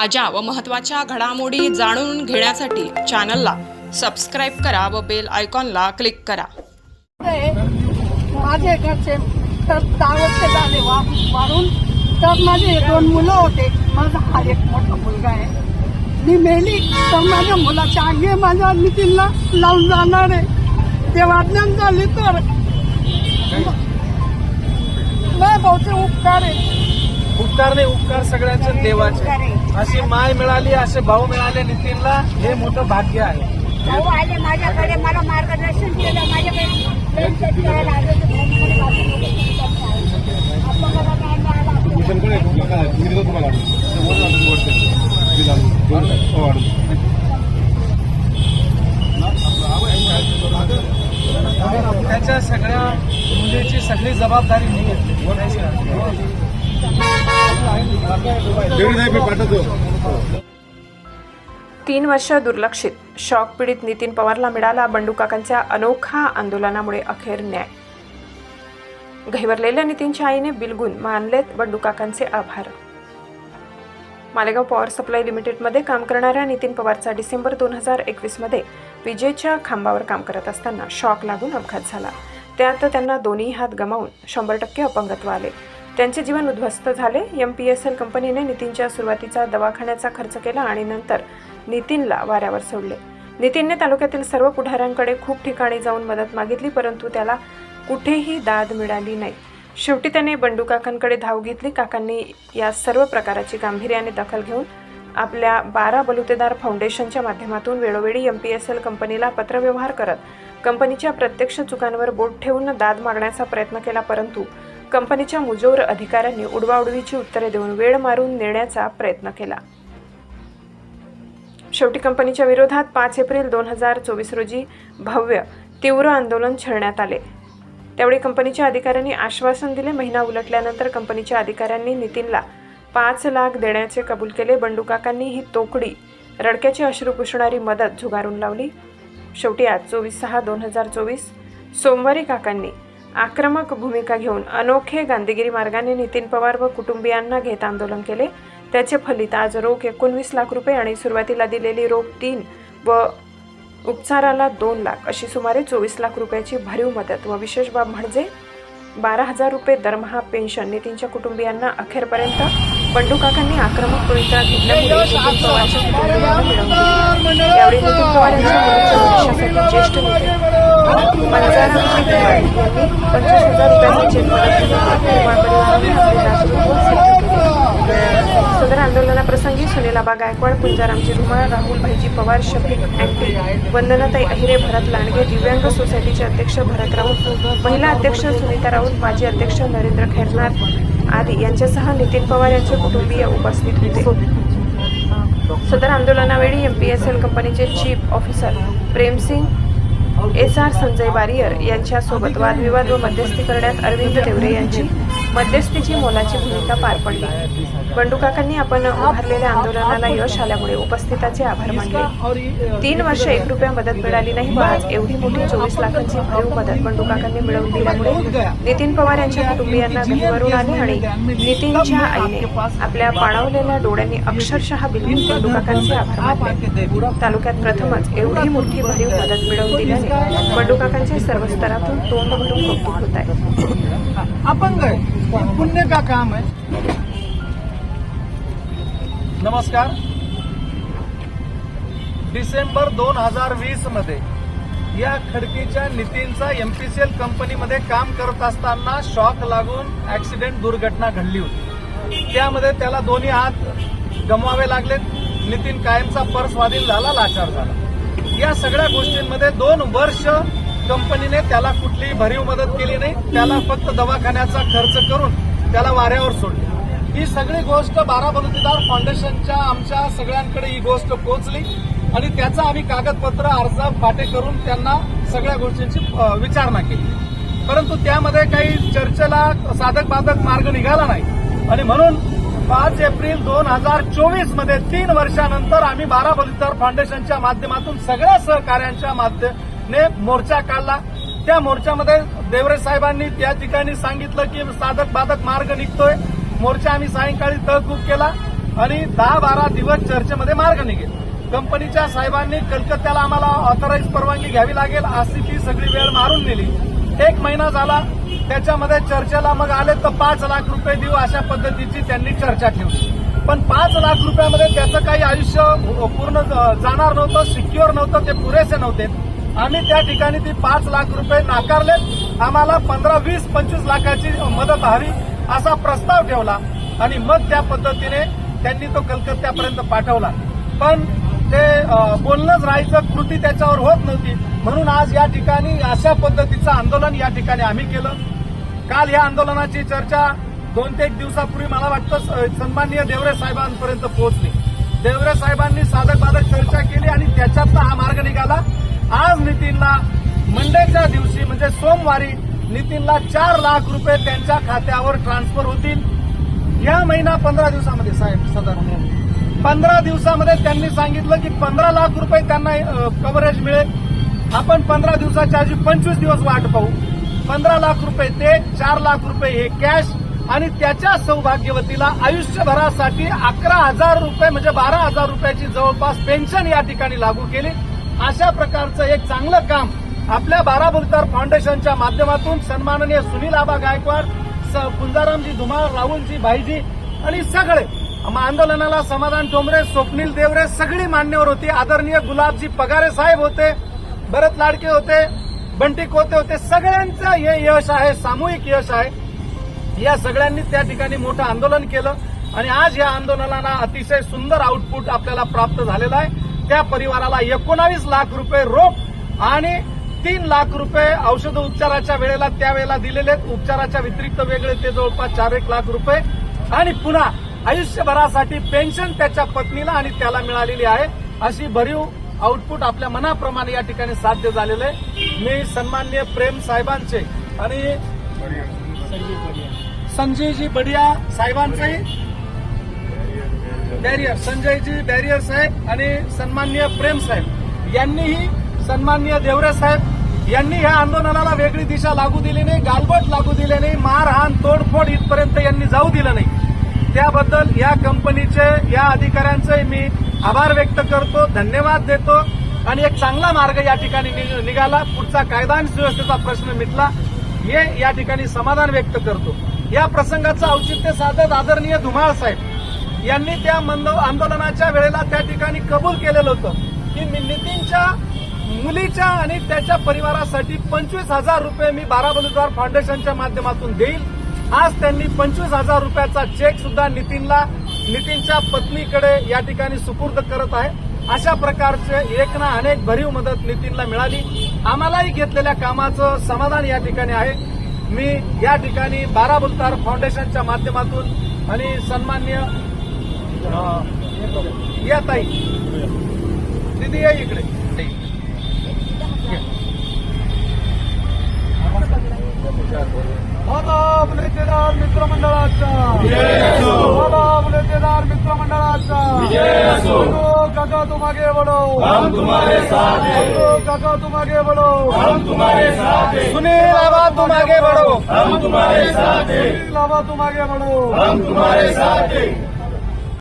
ताज्या व महत्त्वाच्या घडामोडी जाणून घेण्यासाठी चॅनलला सबस्क्राईब करा व बेल आयकॉनला क्लिक करा. माझे घरचे तर दहा झाले वाढून तर माझे दोन मुलं होते. माझा हा एक मोठा मुलगा आहे. मी मेली. तर माझ्या मुलाच्या अंगे माझ्या नितीनला लावून जाणार आहे. ते वाटण्यात झाले तर नाही बहुते उपकार आहे. उपकार नाही उपकार सगळ्यांचे देवाचे. अशी माय मिळाली असे भाऊ मिळाले नितीनला हे मोठं भाग्य आहे. भाऊ आले माझ्याकडे मला मार्गदर्शन केलं त्याच्या सगळ्या मुलीची सगळी जबाबदारी मी घेतली. तीन वर्ष दुर्लक्षित. शॉक पीडित नितीन पवारला मिळाला बंडू काकांच्या अनोखा आंदोलनामुळे अखेर न्याय. घहिवरलेल्या नितीनच्या आईने बिलगुन मानलेत बंडू काकांचे आभार. मालेगाव पॉवर सप्लाय लिमिटेडमध्ये काम करणाऱ्या नितीन पवारचा डिसेंबर दोन हजार एकवीसमध्ये विजेच्या खांबावर काम करत असताना शॉक लागून अपघात झाला. त्यात त्यांना दोन्ही हात गमावून शंभर टक्के अपंगत्व आले. त्यांचे जीवन उद्ध्वस्त झाले. एम पी एस एल कंपनीने नितीनच्या सुरुवातीचा दवाखान्याचा खर्च केला आणि नंतर नितीनला वाऱ्यावर सोडले. नितीनने तालुक्यातील सर्व पुढाऱ्यांकडे खूप ठिकाणी जाऊन मदत मागितली परंतु त्याला कुठेही दाद मिळाली नाही. शेवटी त्याने बंडू काकांकडे धाव घेतली. काकांनी या सर्व प्रकाराची गांभीर्याने दखल घेऊन आपल्या बारा बलुतेदार फाउंडेशनच्या माध्यमातून वेळोवेळी एम पी एस एल कंपनीला पत्रव्यवहार करत कंपनीच्या प्रत्यक्ष चुकांवर बोट ठेवून दाद मागण्याचा प्रयत्न केला परंतु कंपनीच्या मुजोर अधिकाऱ्यांनी उडवाउडवीची उत्तरे देऊन वेळ मारून नेण्याचा प्रयत्न केला. शेवटी कंपनीच्या विरोधात पाच एप्रिल दोन हजार चोवीस रोजी भव्य तीव्र आंदोलन छेडण्यात आले. त्यावेळी कंपनीच्या अधिकाऱ्यांनी आश्वासन दिले महिना उलटल्यानंतर कंपनीच्या अधिकाऱ्यांनी नितीनला पाच लाख देण्याचे कबूल केले. बंडू काकांनी ही तोकडी रडक्याची अश्रू पुसणारी मदत झुगारून लावली. शेवटी आज चोवीस सहा दोन हजार चोवीस सोमवारी काकांनी आक्रमक भूमिका घेऊन अनोखे गांधीगिरी मार्गाने नितीन पवार व कुटुंबियांना घेत आंदोलन केले. त्याचे फलित आज रोख एकोणवीस लाख रुपये आणि सुरुवातीला दिलेली रोख तीन व उपचाराला दोन लाख अशी सुमारे चोवीस लाख रुपयाची भरीव मदत व विशेष बाब म्हणजे बारा हजार रुपये दरमहा पेन्शन नितीनच्या कुटुंबियांना अखेरपर्यंत बंडू काकांनी आक्रमक भूमिका घेतल्यामुळे नितीन पवारच्या कुटुंबियांना मिळवून यावेळी नितीन पवार यांच्या मुलीच्या भविष्यासाठी ज्येष्ठ नेते पंचवीस हजार रुपयांची परिवाराने आपले सदर आंदोलनाप्रसंगी सुनीलाबा गायकवाड पुंजारामजी धुमाळ राहुल भाईजी पवार शफीक अँटी वंदनाताई अहिरे भरत लांडगे दिव्यांग सोसायटीचे अध्यक्ष भरत राऊत महिला अध्यक्ष सुनीता राऊत माजी अध्यक्ष नरेंद्र खैरनार आदी यांच्यासह नितीन पवार यांचे कुटुंबीय उपस्थित होते. सदर आंदोलनावेळी एम पी एस एल कंपनीचे chief officer Premsingh S R Sanjay barrier यांच्यासोबत वादविवाद व मध्यस्थी करण्यात अरविंद देवरे यांची मध्यस्थीची मोलाची भूमिका पार पडली. बंडुकाकांनी आपण उभारलेल्या आंदोलनाला यश आल्यामुळे उपस्थिताचे आभार मानले. तीन वर्ष एक रुपया मदत मिळाली नाही आज एवढी मोठी चोवीस लाखांची भरीव मदत बंडुकाकांनी मिळवून दिल्यामुळे नितीन पवार यांच्या कुटुंबियांना घरीवरून आले आणि नितीनच्या आईने आपल्या पाणावलेल्या डोळ्यांनी अक्षरशः बिलकुल बंडुकाकांचे आभार मानले. तालुक्यात प्रथमच एवढी मोठी भरीव मदत मिळवून दिल्याने बंडूकाकांचे सर्व स्तरातून तोंड भरून कौतुक होत आहे. अपंग पुण्य का काम आहे? नमस्कार. डिसेंबर दोन हजार वीसमध्ये या खडकीच्या नितीनचा एमपीसीएल कंपनीमध्ये काम करत असताना शॉक लागून ऍक्सिडेंट दुर्घटना घडली होती. त्यामध्ये त्याला दोन्ही हात गमवावे लागले नितीन कायमचा पर झाला लाचार झाला. या सगळ्या गोष्टींमध्ये दोन वर्ष कंपनीने त्याला कुठलीही भरीव मदत केली नाही. त्याला फक्त दवाखान्याचा खर्च करून त्याला वाऱ्यावर सोडले. ही सगळी गोष्ट बारा बलुतेदार फाउंडेशनच्या आमच्या सगळ्यांकडे ही गोष्ट पोहोचली आणि त्याचा आम्ही कागदपत्र अर्ज फाटे करून त्यांना सगळ्या गोष्टींची विचारणा केली. परंतु त्यामध्ये काही चर्चेला साधक बाधक मार्ग निघाला नाही. आणि म्हणून पाच एप्रिल दोन हजार चोवीसमध्ये तीन वर्षानंतर आम्ही बारा बलुतेदार फाउंडेशनच्या माध्यमातून सगळ्या सहकार्यांच्या माध्यम ने मोर्चा काढला. त्या मोर्चामध्ये देवरे साहेबांनी त्या ठिकाणी सांगितलं की साधक बाधक मार्ग निघतोय. मोर्चा आम्ही सायंकाळी तहकूब केला आणि दहा बारा दिवस चर्चेमध्ये मार्ग निघेल. कंपनीच्या साहेबांनी कलकत्त्याला आम्हाला ऑथराईज परवानगी घ्यावी लागेल अशी ती सगळी वेळ मारून नेली. एक महिना झाला त्याच्यामध्ये चर्चेला मग आले तर पाच लाख रुपये देऊ अशा पद्धतीची त्यांनी चर्चा ठेवली. पण पाच लाख रुपयामध्ये त्याचं काही आयुष्य पूर्ण जाणार नव्हतं सिक्युअर नव्हतं ते पुरेसे नव्हते. आम्ही त्या ठिकाणी ती पाच लाख रुपये नाकारलेत. आम्हाला पंधरा वीस पंचवीस लाखाची मदत हवी असा प्रस्ताव ठेवला. आणि मग त्या पद्धतीने त्यांनी तो कलकत्त्यापर्यंत पाठवला. पण ते बोलणंच राहायचं कृती त्याच्यावर होत नव्हती. म्हणून आज या ठिकाणी अशा पद्धतीचं आंदोलन या ठिकाणी आम्ही केलं. काल या आंदोलनाची चर्चा दोन ते एक दिवसापूर्वी मला वाटतं सन्माननीय देवरे साहेबांपर्यंत पोहोचली. देवरे साहेबांनी साधक बाधक चर्चा केली आणि त्याच्यातला हा मार्ग निघाला. आज नितीनला मंडेच्या दिवशी म्हणजे सोमवारी नितीनला चार लाख रुपये त्यांच्या खात्यावर ट्रान्सफर होतील. या महिना पंधरा दिवसामध्ये साहेब साधारण. पंधरा दिवसामध्ये त्यांनी सांगितलं की पंधरा लाख रुपये त्यांना कव्हरेज मिळेल. आपण पंधरा दिवसाच्या आधी पंचवीस दिवस वाट पाहू. पंधरा लाख रुपये ते चार लाख रुपये हे कॅश आणि त्याच्या सौभाग्यवतीला आयुष्यभरासाठी अकरा हजार रुपये म्हणजे बारा हजार रुपयाची जवळपास पेन्शन या ठिकाणी लागू केली. अशा प्रकारचं एक चांगलं काम आपल्या बाराबुलतार फाउंडेशनच्या माध्यमातून सन्माननीय सुनील आबा गायकवाड स- धुमाळ राहुलजी भाईजी आणि सगळे आंदोलनाला समाधान ठोंबरे स्वप्नील देवरे सगळी मान्यवर होती. आदरणीय गुलाबजी पगारे साहेब होते भरत लाडके होते बंटी कोते होते सगळ्यांचं हे यश आहे सामूहिक यश आहे. या सगळ्यांनी त्या ठिकाणी मोठं आंदोलन केलं आणि आज या आंदोलनाला अतिशय सुंदर आउटपुट आपल्याला प्राप्त झालेलं आहे. त्या परिवाराला एकोणावीस लाख रुपये रोख आणि तीन लाख रुपये औषध उपचाराच्या वेळेला त्यावेळेला दिलेले आहेत. उपचाराच्या व्यतिरिक्त वेगळे ते जवळपास चार एक लाख रुपये. आणि पुन्हा आयुष्यभरासाठी पेन्शन त्याच्या पत्नीला आणि त्याला मिळालेली आहे. अशी भरीव आउटपुट आपल्या मनाप्रमाणे या ठिकाणी साध्य झालेलं आहे. मी सन्मान्य प्रेम साहेबांचे आणि संजीवजी बडिया साहेबांचे बॅरियर संजयजी बॅरियर साहेब आणि सन्माननीय प्रेम साहेब. यांनीही सन्माननीय देवरे साहेब यांनी ह्या आंदोलनाला वेगळी दिशा लागू दिली नाही गालबोट लागू दिले नाही मारहाण तोडफोड इथपर्यंत यांनी जाऊ दिलं नाही. त्याबद्दल या कंपनीचे या अधिकाऱ्यांचे मी आभार व्यक्त करतो धन्यवाद देतो आणि एक चांगला मार्ग या ठिकाणी निघाला. पुढचा कायदा आणि सुव्यवस्थेचा प्रश्न मिटला. हे या ठिकाणी समाधान व्यक्त करतो. या प्रसंगाचं औचित्य साधत आदरणीय धुमाळ साहेब यांनी त्या आंदोलनाच्या वेळेला त्या ठिकाणी कबूल केलेलं होतं. की मी नितीनच्या मुलीच्या आणि त्याच्या परिवारासाठी पंचवीस हजार रुपये मी बाराबलुदार फाउंडेशनच्या माध्यमातून देईल. आज त्यांनी पंचवीस हजार रुपयाचा चेक सुद्धा नितीनला नितीनच्या पत्नीकडे या ठिकाणी सुपूर्द करत आहे. अशा प्रकारचे एक ना अनेक भरीव मदत नितीनला मिळाली. आम्हालाही घेतलेल्या कामाचं समाधान या ठिकाणी आहे. मी या ठिकाणी बाराबुलतार फाउंडेशनच्या माध्यमातून आणि सन्मान्य या ताई दिदी या इकडे मला मुलेतेदार मित्रमंडळाचा मला मुलेतेदार मित्रमंडळाचा बोलो काका तुम आगे बढ़ो हम तुम्हारे साथ बोलो काका तुम आगे बढ़ो हम तुम्हारे साथ सुनील आबा तुम आगे बढ़ो हम तुम्हारे साथ सुनील आबा तुम आगे बढ़ो हम तुम्हारे साथ